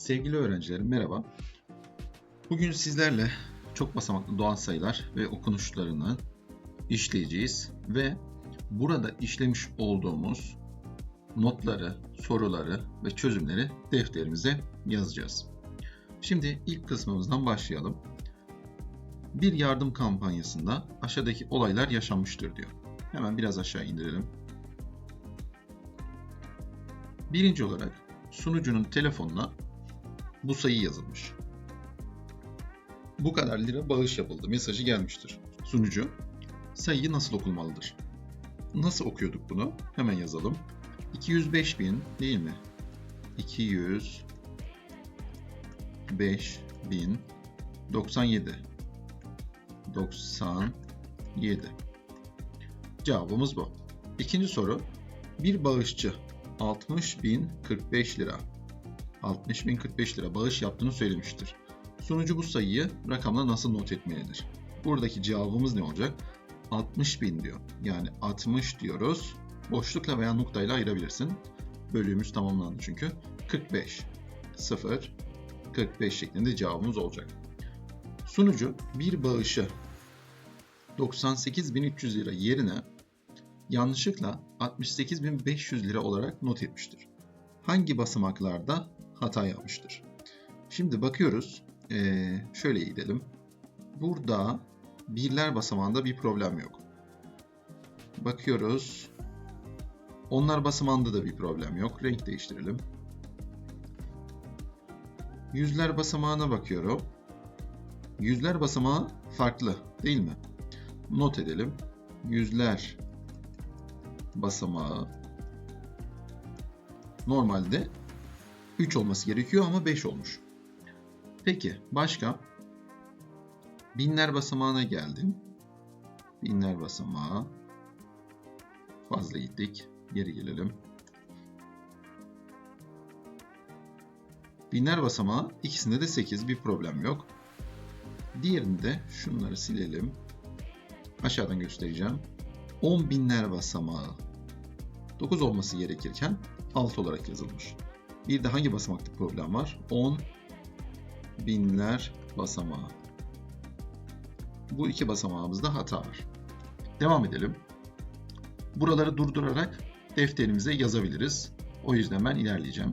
Sevgili öğrencilerim merhaba. Bugün sizlerle çok basamaklı doğal sayılar ve okunuşlarını işleyeceğiz ve burada işlemiş olduğumuz notları, soruları ve çözümleri defterimize yazacağız. Şimdi ilk kısmımızdan başlayalım. Bir yardım kampanyasında aşağıdaki olaylar yaşanmıştır diyor. Hemen biraz aşağı indirelim. Birinci olarak sunucunun telefonuna bu sayı yazılmış. Bu kadar lira bağış yapıldı mesajı gelmiştir. Sunucu sayıyı nasıl okunmalıdır? Nasıl okuyorduk bunu? Hemen yazalım. 205 bin değil mi? 205 bin 97 97 Cevabımız bu. İkinci soru. Bir bağışçı 60.045 lira 60.045 lira bağış yaptığını söylemiştir. Sunucu bu sayıyı rakamla nasıl not etmelidir? Buradaki cevabımız ne olacak? 60.000 diyor. Yani 60 diyoruz. Boşlukla veya noktayla ayırabilirsin. Bölüğümüz tamamlandı çünkü. 45. 0. 45 şeklinde cevabımız olacak. Sunucu bir bağışı 98.300 lira yerine yanlışlıkla 68.500 lira olarak not etmiştir. Hangi basamaklarda hata yapmıştır? Şimdi bakıyoruz. Ee, şöyle gidelim. Burada birler basamağında bir problem yok. Bakıyoruz. Onlar basamağında da bir problem yok. Renk değiştirelim. Yüzler basamağına bakıyorum. Yüzler basamağı farklı değil mi? Not edelim. Yüzler basamağı normalde 3 olması gerekiyor ama 5 olmuş. Peki başka? Binler basamağına geldim. Binler basamağı. Fazla gittik. Geri gelelim. Binler basamağı ikisinde de 8 bir problem yok. Diğerinde şunları silelim. Aşağıdan göstereceğim. 10 binler basamağı 9 olması gerekirken 6 olarak yazılmış. Bir de hangi basamakta problem var? 10 binler basamağı. Bu iki basamağımızda hata var. Devam edelim. Buraları durdurarak defterimize yazabiliriz. O yüzden ben ilerleyeceğim.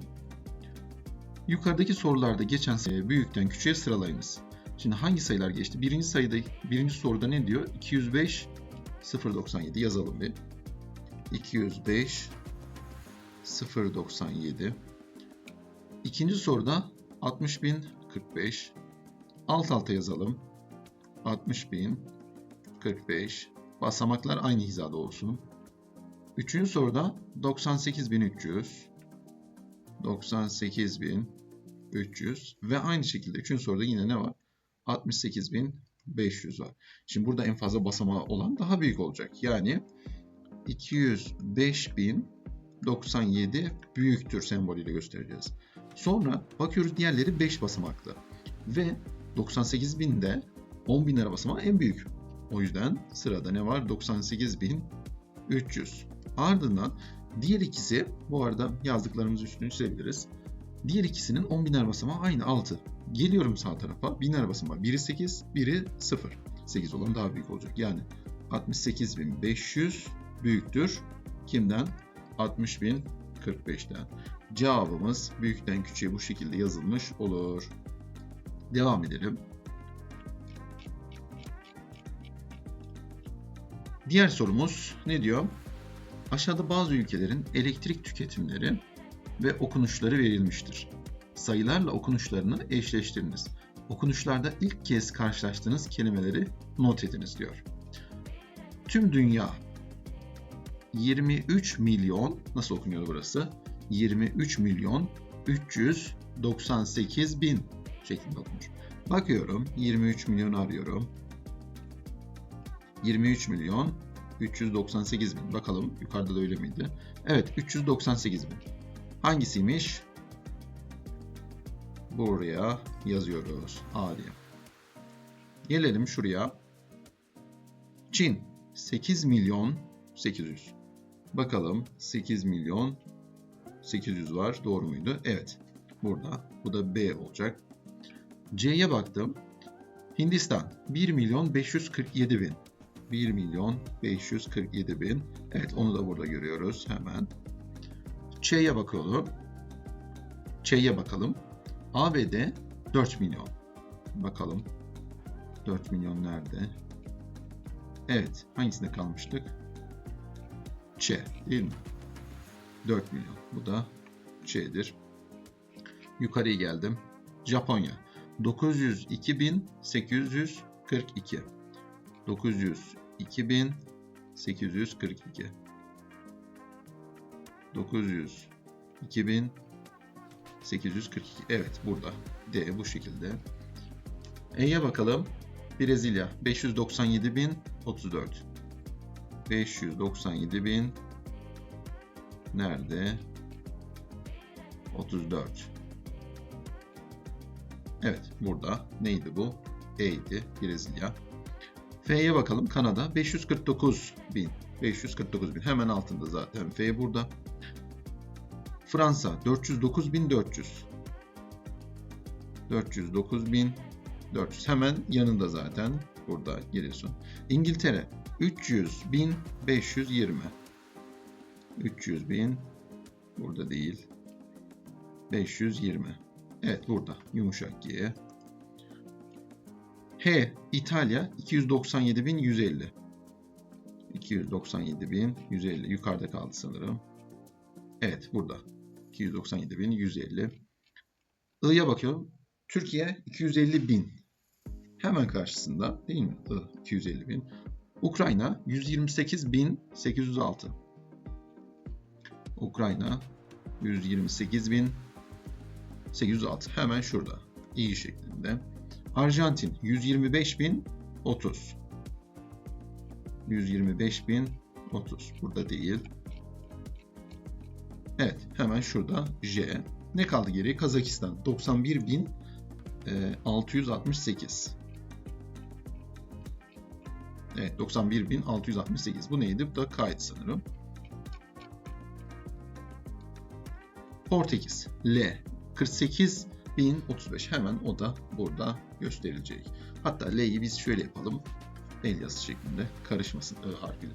Yukarıdaki sorularda geçen sayı büyükten küçüğe sıralayınız. Şimdi hangi sayılar geçti? Birinci sayıda, birinci soruda ne diyor? 205 097 yazalım bir. 205 097 İkinci soruda 60.045 alt alta yazalım. 60.045 basamaklar aynı hizada olsun. Üçüncü soruda 98.300 98.300 ve aynı şekilde üçüncü soruda yine ne var? 68.500 var. Şimdi burada en fazla basamağı olan daha büyük olacak. Yani 205.097 büyüktür sembolüyle göstereceğiz. Sonra bakıyoruz diğerleri 5 basamaklı. Ve 98.000'de 10.000 lira basamağı en büyük. O yüzden sırada ne var? 98.300. Ardından diğer ikisi, bu arada yazdıklarımız üstünü çizebiliriz. Diğer ikisinin 10.000 lira basamağı aynı 6. Geliyorum sağ tarafa. 1000 lira basamağı. Biri 8, biri 0. 8 olan daha büyük olacak. Yani 68.500 büyüktür. Kimden? 60.045'ten. Cevabımız büyükten küçüğe bu şekilde yazılmış olur. Devam edelim. Diğer sorumuz ne diyor? Aşağıda bazı ülkelerin elektrik tüketimleri ve okunuşları verilmiştir. Sayılarla okunuşlarını eşleştiriniz. Okunuşlarda ilk kez karşılaştığınız kelimeleri not ediniz diyor. Tüm dünya 23 milyon nasıl okunuyor burası? 23 milyon 398 bin şeklinde okunmuş. Bakıyorum 23 milyon arıyorum. 23 milyon 398 bin. Bakalım yukarıda da öyle miydi? Evet 398 bin. Hangisiymiş? Buraya yazıyoruz. A diye. Gelelim şuraya. Çin 8 milyon 800. Bakalım 8 milyon 800 var. Doğru muydu? Evet. burada. Bu da B olacak. C'ye baktım. Hindistan 1 milyon 547 bin. 1 milyon 547 bin. Evet onu da burada görüyoruz hemen. Ç'ye bakalım. Ç'ye bakalım. ABD 4 milyon. Bakalım. 4 milyon nerede? Evet. Hangisinde kalmıştık? Ç değil mi? 4 milyon. Bu da Ç'dir. Yukarıya geldim. Japonya. 902.842. 902.842. 900 2842. Evet burada. D bu şekilde. E'ye bakalım. Brezilya 597.034. 597.000 nerede? 34. Evet burada. Neydi bu? E'ydi Brezilya. F'ye bakalım. Kanada 549 bin. 549 bin. Hemen altında zaten. F burada. Fransa 409.400. 409.400. Hemen yanında zaten. Burada geliyorsun. İngiltere 300.520. 300.000 burada değil. 520. Evet burada yumuşak G. H İtalya 297.150. 297.150 yukarıda kaldı sanırım. Evet burada 297.150. I'ya bakıyorum. Türkiye 250.000. Hemen karşısında değil mi? I 250.000. Ukrayna 128.806. Ukrayna 128.806. Hemen şurada. İyi şeklinde. Arjantin 125.030. 125.030. Burada değil. Evet, hemen şurada J. Ne kaldı geriye? Kazakistan 91.668. Evet, 91.668. Bu neydi? Bu da K'ydı sanırım. Portekiz L 48.035. Hemen o da burada gösterilecek. Hatta L'yi biz şöyle yapalım. El yazısı şeklinde karışmasın I harfiyle.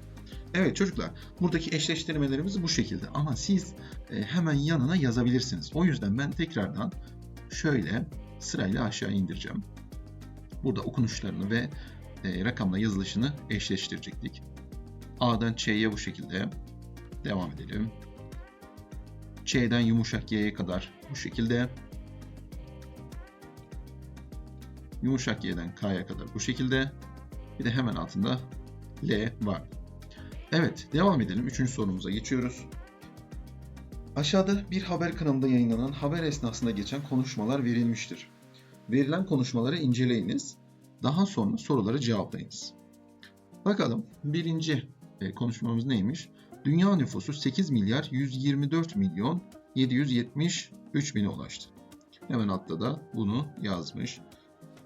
Evet çocuklar buradaki eşleştirmelerimiz bu şekilde ama siz e, hemen yanına yazabilirsiniz. O yüzden ben tekrardan şöyle sırayla aşağı indireceğim. Burada okunuşlarını ve e, rakamla yazılışını eşleştirecektik. A'dan Ç'ye bu şekilde devam edelim. Ç'den yumuşak Y'ye kadar bu şekilde. Yumuşak Y'den K'ya kadar bu şekilde. Bir de hemen altında L var. Evet, devam edelim. Üçüncü sorumuza geçiyoruz. Aşağıda bir haber kanalında yayınlanan haber esnasında geçen konuşmalar verilmiştir. Verilen konuşmaları inceleyiniz. Daha sonra soruları cevaplayınız. Bakalım birinci e, konuşmamız neymiş? Dünya nüfusu 8 milyar 124 milyon 773 bine ulaştı. Hemen altta da bunu yazmış.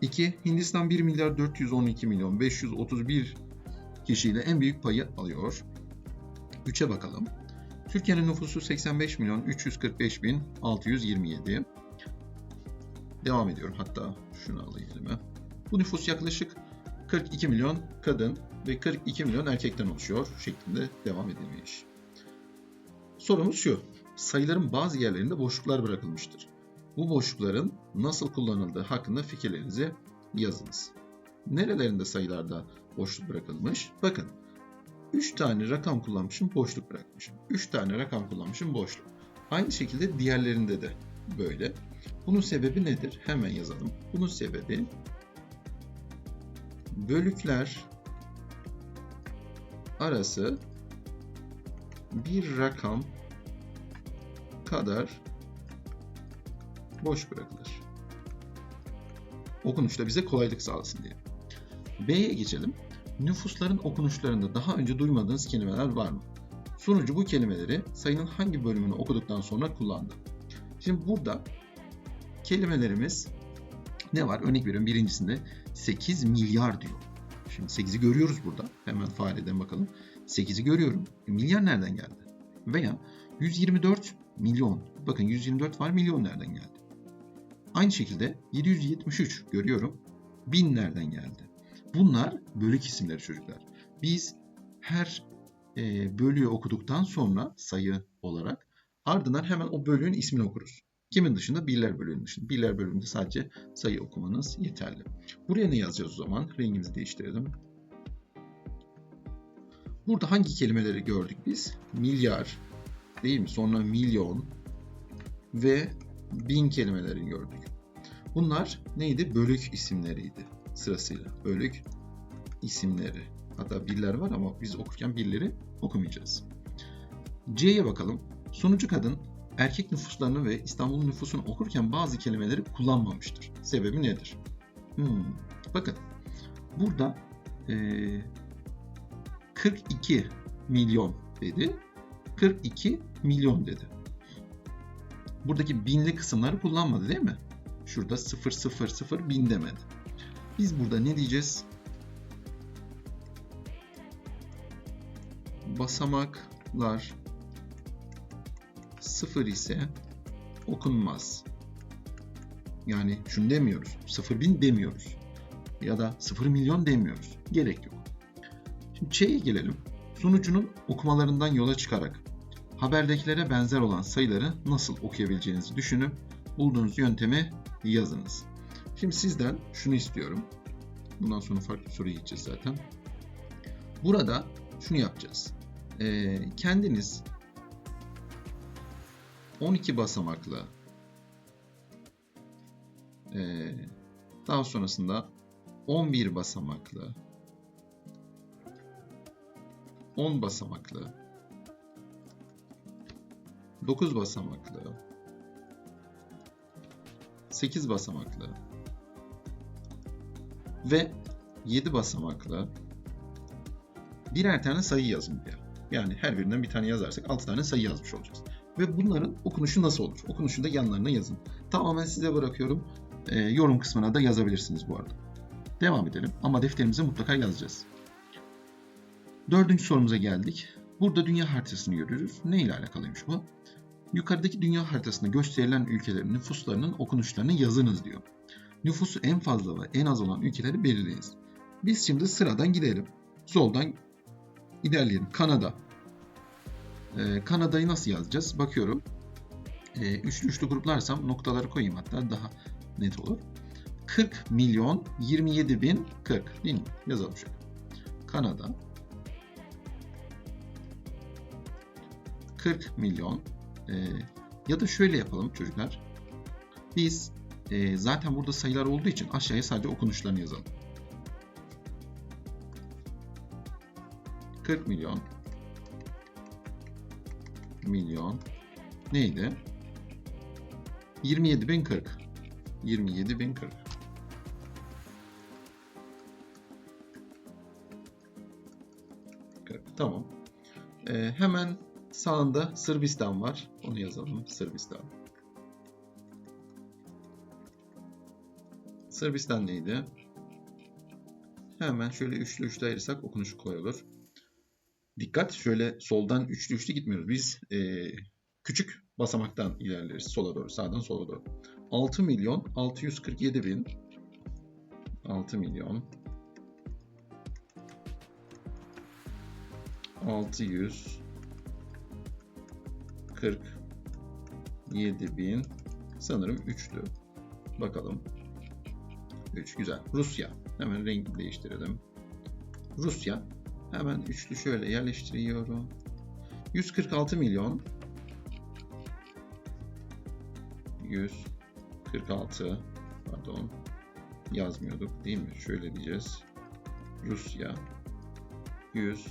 2. Hindistan 1 milyar 412 milyon 531 kişiyle en büyük payı alıyor. 3'e bakalım. Türkiye'nin nüfusu 85 milyon 345 bin 627. Devam ediyorum. Hatta şunu alayım elime. Bu nüfus yaklaşık 42 milyon kadın ve 42 milyon erkekten oluşuyor şeklinde devam edilmiş. Sorumuz şu. Sayıların bazı yerlerinde boşluklar bırakılmıştır. Bu boşlukların nasıl kullanıldığı hakkında fikirlerinizi yazınız. Nerelerinde sayılarda boşluk bırakılmış? Bakın 3 tane rakam kullanmışım boşluk bırakmışım. 3 tane rakam kullanmışım boşluk. Aynı şekilde diğerlerinde de böyle. Bunun sebebi nedir? Hemen yazalım. Bunun sebebi bölükler arası bir rakam kadar boş bırakılır. Okunuşta bize kolaylık sağlasın diye. B'ye geçelim. Nüfusların okunuşlarında daha önce duymadığınız kelimeler var mı? Sunucu bu kelimeleri sayının hangi bölümünü okuduktan sonra kullandı. Şimdi burada kelimelerimiz ne var? Örnek veriyorum birincisinde 8 milyar diyor. Şimdi 8'i görüyoruz burada. Hemen fareden bakalım. 8'i görüyorum. E, milyar nereden geldi? Veya 124 milyon. Bakın 124 var milyon nereden geldi? Aynı şekilde 773 görüyorum. 1000 nereden geldi? Bunlar bölük isimleri çocuklar. Biz her e, bölüğü okuduktan sonra sayı olarak ardından hemen o bölüğün ismini okuruz. Kimin dışında? Birler bölüğünün dışında. Birler bölüğünde sadece sayı okumanız yeterli. Buraya ne yazacağız o zaman? Rengimizi değiştirelim. Burada hangi kelimeleri gördük biz? Milyar, değil mi? Sonra milyon ve bin kelimelerini gördük. Bunlar neydi? Bölük isimleriydi sırasıyla. Bölük isimleri. Hatta birler var ama biz okurken birleri okumayacağız. C'ye bakalım. Sunucu kadın erkek nüfuslarını ve İstanbul nüfusunu okurken bazı kelimeleri kullanmamıştır. Sebebi nedir? Hmm, bakın burada ee, 42 milyon dedi. 42 milyon dedi. Buradaki binli kısımları kullanmadı değil mi? Şurada 0 0 0 bin demedi. Biz burada ne diyeceğiz? Basamaklar 0 ise okunmaz. Yani şunu demiyoruz. 0 bin demiyoruz. Ya da 0 milyon demiyoruz. Gerek yok. Şimdi Ç'ye gelelim. Sunucunun okumalarından yola çıkarak haberdekilere benzer olan sayıları nasıl okuyabileceğinizi düşünüp bulduğunuz yöntemi yazınız. Şimdi sizden şunu istiyorum. Bundan sonra farklı soruya gideceğiz zaten. Burada şunu yapacağız. Ee, kendiniz 12 basamaklı ee, daha sonrasında 11 basamaklı 10 basamaklı 9 basamaklı 8 basamaklı ve 7 basamaklı birer tane sayı yazın diye. Yani her birinden bir tane yazarsak 6 tane sayı yazmış olacağız. Ve bunların okunuşu nasıl olur? Okunuşu da yanlarına yazın. Tamamen size bırakıyorum. E, yorum kısmına da yazabilirsiniz bu arada. Devam edelim ama defterimize mutlaka yazacağız. Dördüncü sorumuza geldik. Burada dünya haritasını görüyoruz. Ne ile alakalıymış bu? Yukarıdaki dünya haritasında gösterilen ülkelerin nüfuslarının okunuşlarını yazınız diyor. Nüfusu en fazla ve en az olan ülkeleri belirleyiniz. Biz şimdi sıradan gidelim. Soldan ilerleyelim. Kanada. Ee, Kanada'yı nasıl yazacağız? Bakıyorum. Ee, üçlü üçlü gruplarsam noktaları koyayım hatta daha net olur. 40 milyon 27 bin 40 değil? Yazalım şöyle. Kanada 40 milyon e, ya da şöyle yapalım çocuklar. Biz e, zaten burada sayılar olduğu için aşağıya sadece okunuşlarını yazalım. 40 milyon milyon neydi? 27.040 27.040 Tamam. Ee, hemen sağında Sırbistan var. Onu yazalım. Sırbistan. Sırbistan neydi? Hemen şöyle üçlü üçlü ayırırsak okunuşu kolay olur. Dikkat şöyle soldan üçlü üçlü gitmiyoruz. Biz e, küçük basamaktan ilerleriz. Sola doğru, sağdan sola doğru. 6 milyon 647 bin 6 milyon 647 bin sanırım 3'tü. Bakalım. 3 güzel. Rusya. Hemen renk değiştirelim. Rusya. Hemen üçlü şöyle yerleştiriyorum. 146 milyon 146 pardon yazmıyorduk değil mi? Şöyle diyeceğiz. Rusya 100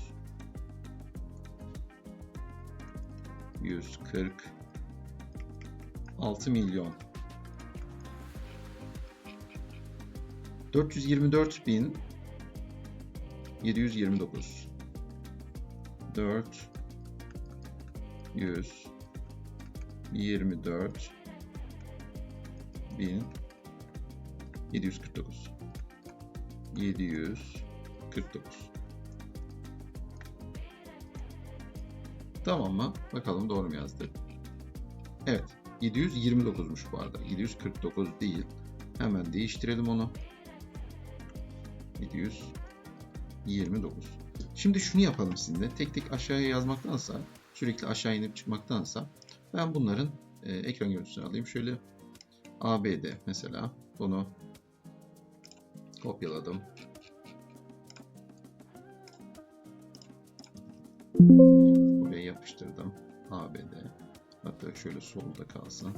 146 milyon 424 bin 729 4 124 bin 749 749 Tamam mı? Bakalım doğru mu yazdı? Evet. 729'muş bu arada. 749 değil. Hemen değiştirelim onu. 729. Şimdi şunu yapalım sizinle. Tek tek aşağıya yazmaktansa, sürekli aşağı inip çıkmaktansa ben bunların e, ekran görüntüsünü alayım. Şöyle ABD mesela. Bunu kopyaladım. Buraya yapıştırdım. ABD. Hatta şöyle solda kalsın.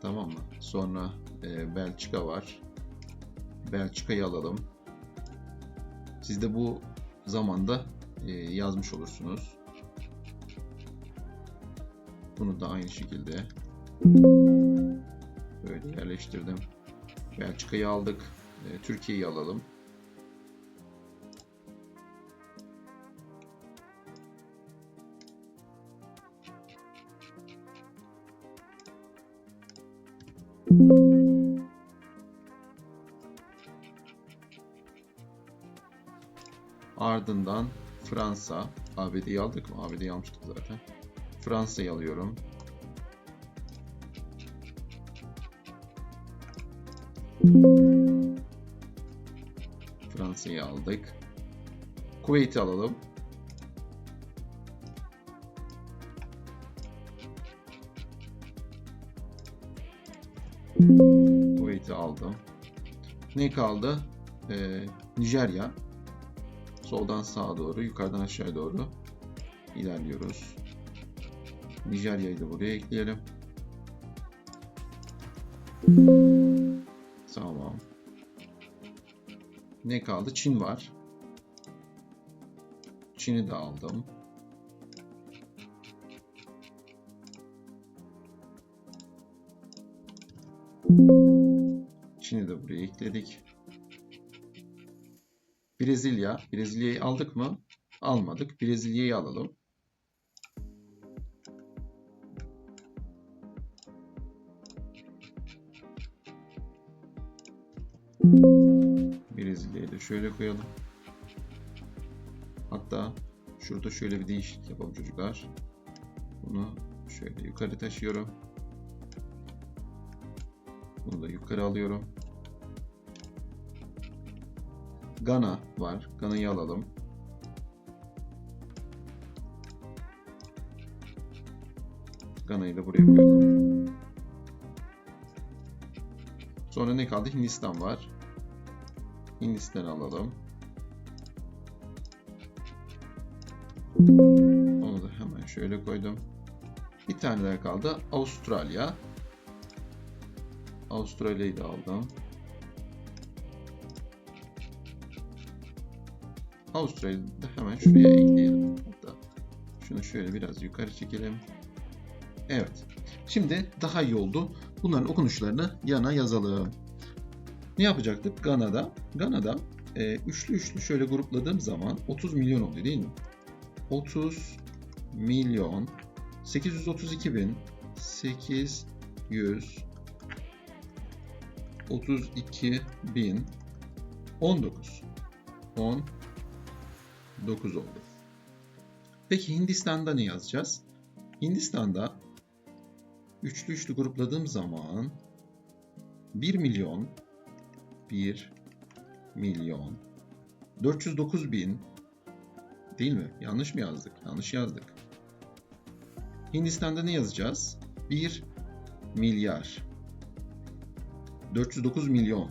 Tamam mı? Sonra e, Belçika var. Belçika'yı alalım. Siz de bu zamanda e, yazmış olursunuz. Bunu da aynı şekilde böyle yerleştirdim. Belçika'yı aldık. E, Türkiye'yi alalım. Ardından Fransa, ABD'yi aldık mı? ABD'yi almıştık zaten. Fransa'yı alıyorum. Fransa'yı aldık. Kuveyt'i alalım. Kuveyt'i aldım. Ne kaldı? Ee, Nijerya. Soldan sağa doğru, yukarıdan aşağıya doğru ilerliyoruz. Nijerya'yı da buraya ekleyelim. Tamam. Ne kaldı? Çin var. Çin'i de aldım. Çin'i de buraya ekledik. Brezilya. Brezilya'yı aldık mı? Almadık. Brezilya'yı alalım. Brezilya'yı da şöyle koyalım. Hatta şurada şöyle bir değişiklik yapalım çocuklar. Bunu şöyle yukarı taşıyorum. Bunu da yukarı alıyorum. Gana var. Gana'yı alalım. Gana'yı da buraya koyalım. Sonra ne kaldı? Hindistan var. Hindistan'ı alalım. Onu da hemen şöyle koydum. Bir tane daha kaldı. Avustralya. Avustralya'yı da aldım. Avustralya'yı da hemen şuraya ekleyelim. Hatta şunu şöyle biraz yukarı çekelim. Evet. Şimdi daha iyi oldu. Bunların okunuşlarını yana yazalım. Ne yapacaktık? Gana'da. Gana'da e, üçlü üçlü şöyle grupladığım zaman 30 milyon oluyor değil mi? 30 milyon 832 bin 800 32 bin 19 10 9 oldu. Peki Hindistan'da ne yazacağız? Hindistan'da üçlü üçlü grupladığım zaman 1 milyon 1 milyon 409 bin değil mi? Yanlış mı yazdık? Yanlış yazdık. Hindistan'da ne yazacağız? 1 milyar 409 milyon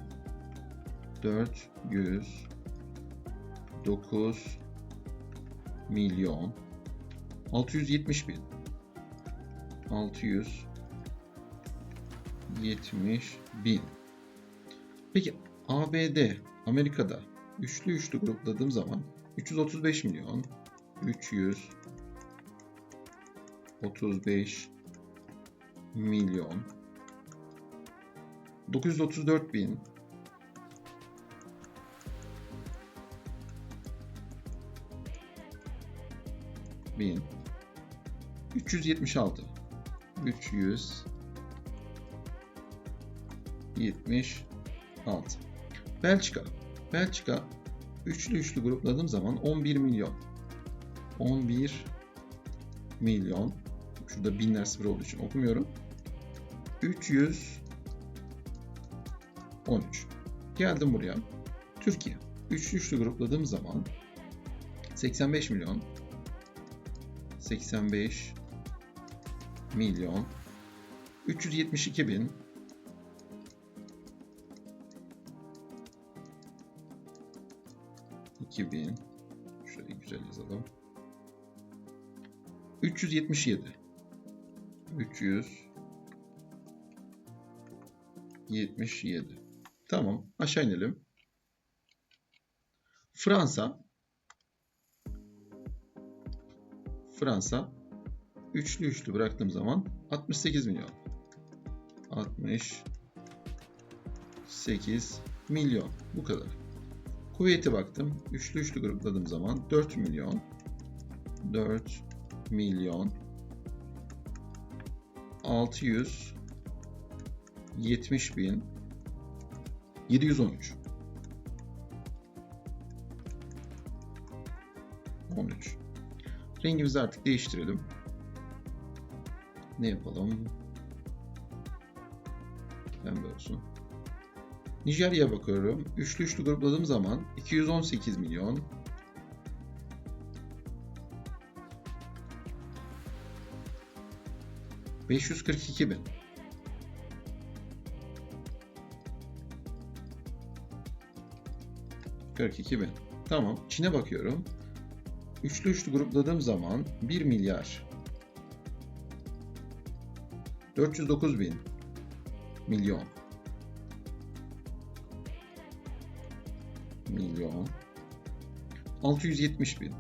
409 milyon. 670 bin. 670 bin. Peki ABD, Amerika'da üçlü üçlü grupladığım zaman 335 milyon 335 milyon 934 bin 1000 376 376 Belçika. Belçika üçlü üçlü grupladığım zaman 11 milyon. 11 milyon. Şurada binler sıfır olduğu için okumuyorum. 313. Geldim buraya. Türkiye. Üçlü üçlü grupladığım zaman 85 milyon 85 milyon. 372 bin. 2000 şöyle güzel yazalım. 377 377 Tamam aşağı inelim. Fransa Fransa üçlü üçlü bıraktığım zaman 68 milyon. 68 milyon. Bu kadar. Kuveyt'e baktım. Üçlü üçlü grupladığım zaman 4 milyon. 4 milyon. 670 bin. 713 13 Rengimizi artık değiştirelim. Ne yapalım? Pembe olsun. Nijerya'ya bakıyorum. Üçlü üçlü grupladığım zaman 218 milyon. ...542 bin. ...42 bin. Tamam. Çin'e bakıyorum. Üçlü üçlü grupladığım zaman 1 milyar 409 bin milyon milyon 670 bin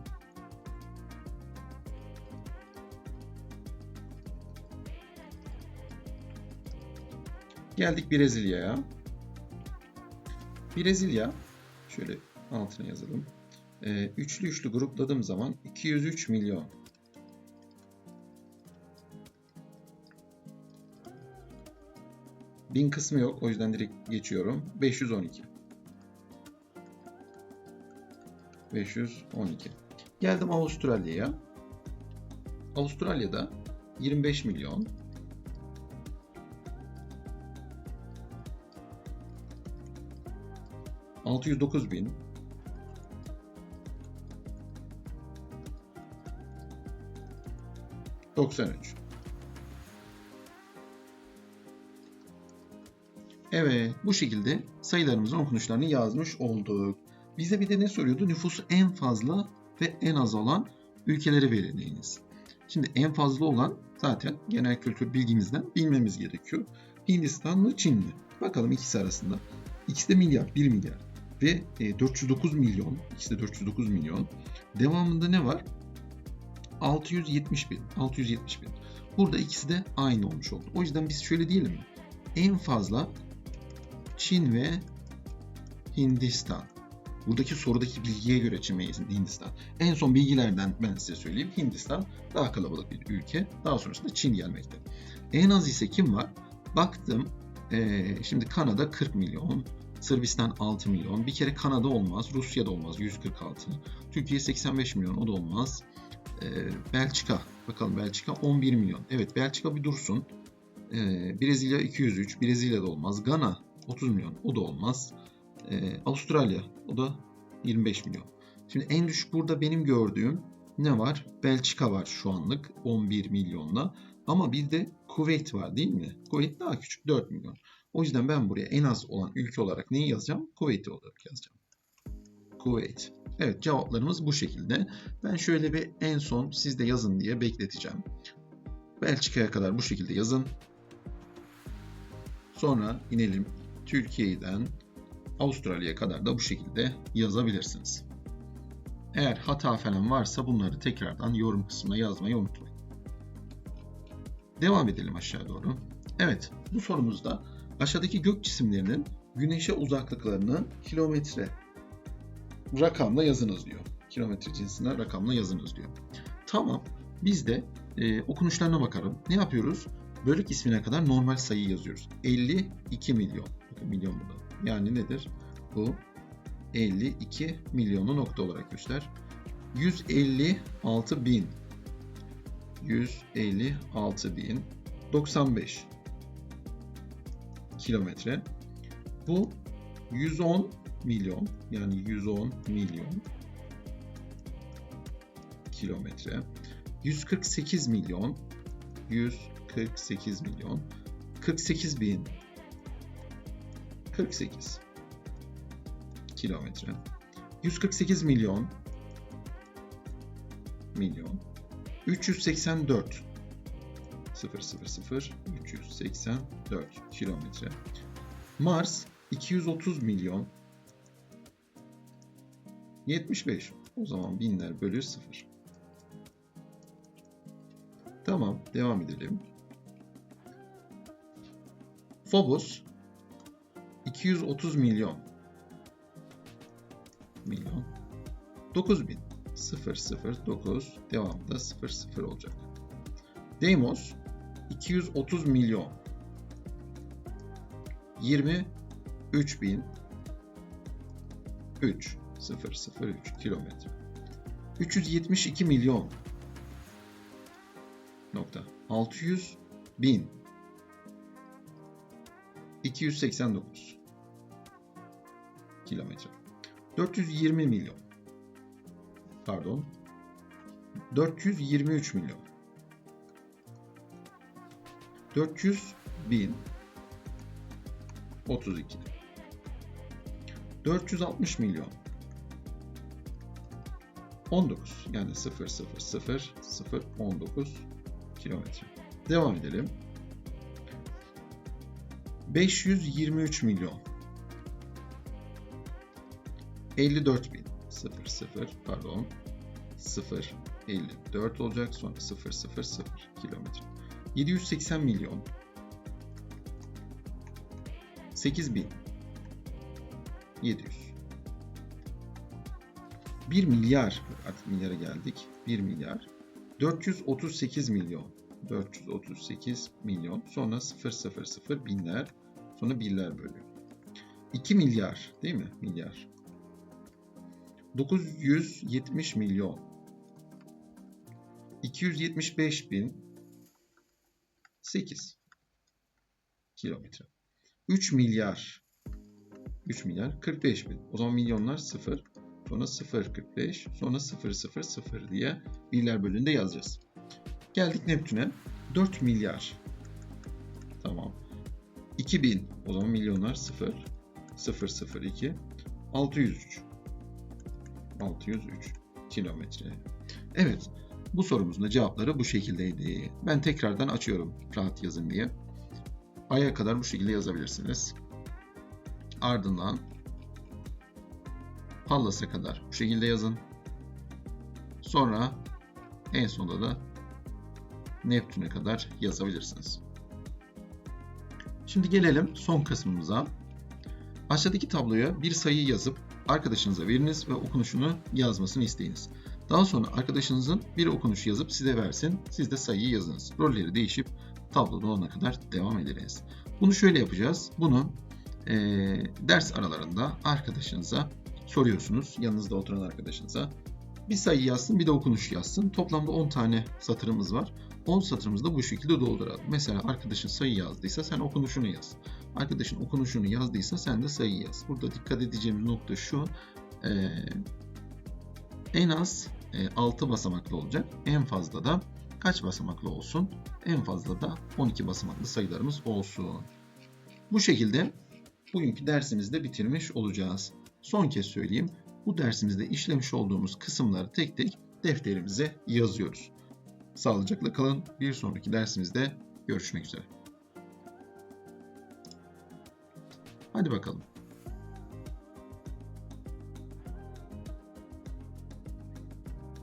Geldik Brezilya'ya. Brezilya şöyle altına yazalım. Ee, üçlü üçlü grupladığım zaman 203 milyon. Bin kısmı yok. O yüzden direkt geçiyorum. 512. 512. Geldim Avustralya'ya. Avustralya'da 25 milyon. ...609 bin... 93. Evet, bu şekilde sayılarımızın okunuşlarını yazmış olduk. Bize bir de ne soruyordu? Nüfusu en fazla ve en az olan ülkeleri belirleyiniz. Şimdi en fazla olan zaten genel kültür bilgimizden bilmemiz gerekiyor. Hindistan mı Çin mi? Bakalım ikisi arasında. İkisi de milyar, 1 milyar ve 409 e, milyon. İkisi de 409 milyon. Devamında ne var? 670 bin. 670 bin. Burada ikisi de aynı olmuş oldu. O yüzden biz şöyle diyelim mi? En fazla Çin ve Hindistan. Buradaki sorudaki bilgiye göre Çin ve Hindistan. En son bilgilerden ben size söyleyeyim. Hindistan daha kalabalık bir ülke. Daha sonrasında Çin gelmekte. En az ise kim var? Baktım. Ee, şimdi Kanada 40 milyon. Sırbistan 6 milyon. Bir kere Kanada olmaz. Rusya da olmaz. 146. Türkiye 85 milyon. O da olmaz. Ee, Belçika. Bakalım Belçika 11 milyon. Evet Belçika bir dursun. Ee, Brezilya 203. Brezilya da olmaz. Gana 30 milyon. O da olmaz. Ee, Avustralya. O da 25 milyon. Şimdi en düşük burada benim gördüğüm ne var? Belçika var şu anlık 11 milyonla. Ama bir de Kuveyt var değil mi? Kuveyt daha küçük 4 milyon. O yüzden ben buraya en az olan ülke olarak neyi yazacağım? Kuveyt'i olarak yazacağım. Kuveyt. Evet cevaplarımız bu şekilde. Ben şöyle bir en son siz de yazın diye bekleteceğim. Belçika'ya kadar bu şekilde yazın. Sonra inelim Türkiye'den Avustralya'ya kadar da bu şekilde yazabilirsiniz. Eğer hata falan varsa bunları tekrardan yorum kısmına yazmayı unutmayın. Devam edelim aşağı doğru. Evet, bu sorumuzda aşağıdaki gök cisimlerinin güneşe uzaklıklarını kilometre rakamla yazınız diyor. Kilometre cinsine rakamla yazınız diyor. Tamam. Biz de e, okunuşlarına bakalım. Ne yapıyoruz? Bölük ismine kadar normal sayı yazıyoruz. 52 milyon. Milyon burada. Yani nedir? Bu 52 milyonu nokta olarak göster. 156 bin. 156 bin. 95. kilometre. Bu 110 milyon yani 110 milyon kilometre. 148 milyon 148 milyon 48 bin 48 kilometre. 148 milyon milyon 384 0 0 0 384 kilometre. Mars 230 milyon 75. O zaman binler bölü 0. Tamam, devam edelim. Phobos 230 milyon milyon 9000 009 devamında 00 olacak. Deimos 230 milyon 23 bin 3 003 kilometre. 372 milyon nokta. 600 bin 289 kilometre. 420 milyon. Pardon. 423 milyon. 400 bin 32 460 milyon 19 yani 0 0 0 0 19 kilometre. Devam edelim. 523 milyon. 54 bin. 0 0 pardon. 0 54 olacak. Sonra 0 0 0 kilometre. 780 milyon. 8 bin. 700 1 milyar artık milyara geldik 1 milyar. 438 milyon. 438 milyon. Sonra 0 0 0 binler. Sonra birler bölü 2 milyar değil mi? Milyar. 970 milyon. 275 bin 8 kilometre. 3 milyar. 3 milyar 45 bin. O zaman milyonlar 0 sonra 0 45 sonra 0 0 0 diye birler bölümünde yazacağız. Geldik Neptün'e 4 milyar tamam 2000 o zaman milyonlar 0 0 0 2 603 603 kilometre. Evet, bu sorumuzun da cevapları bu şekildeydi. Ben tekrardan açıyorum rahat yazın diye. Ay'a kadar bu şekilde yazabilirsiniz. Ardından Pallas'a kadar bu şekilde yazın. Sonra en sonunda da Neptün'e kadar yazabilirsiniz. Şimdi gelelim son kısmımıza. Aşağıdaki tabloya bir sayı yazıp arkadaşınıza veriniz ve okunuşunu yazmasını isteyiniz. Daha sonra arkadaşınızın bir okunuş yazıp size versin, siz de sayıyı yazınız. Rolleri değişip tabloda olana kadar devam ederiz. Bunu şöyle yapacağız. Bunu e, ders aralarında arkadaşınıza soruyorsunuz. Yanınızda oturan arkadaşınıza. Bir sayı yazsın bir de okunuş yazsın. Toplamda 10 tane satırımız var. 10 satırımızı da bu şekilde dolduralım. Mesela arkadaşın sayı yazdıysa sen okunuşunu yaz. Arkadaşın okunuşunu yazdıysa sen de sayı yaz. Burada dikkat edeceğimiz nokta şu. E, en az e, 6 basamaklı olacak. En fazla da kaç basamaklı olsun? En fazla da 12 basamaklı sayılarımız olsun. Bu şekilde bugünkü dersimizi de bitirmiş olacağız. Son kez söyleyeyim. Bu dersimizde işlemiş olduğumuz kısımları tek tek defterimize yazıyoruz. Sağlıcakla kalın. Bir sonraki dersimizde görüşmek üzere. Hadi bakalım.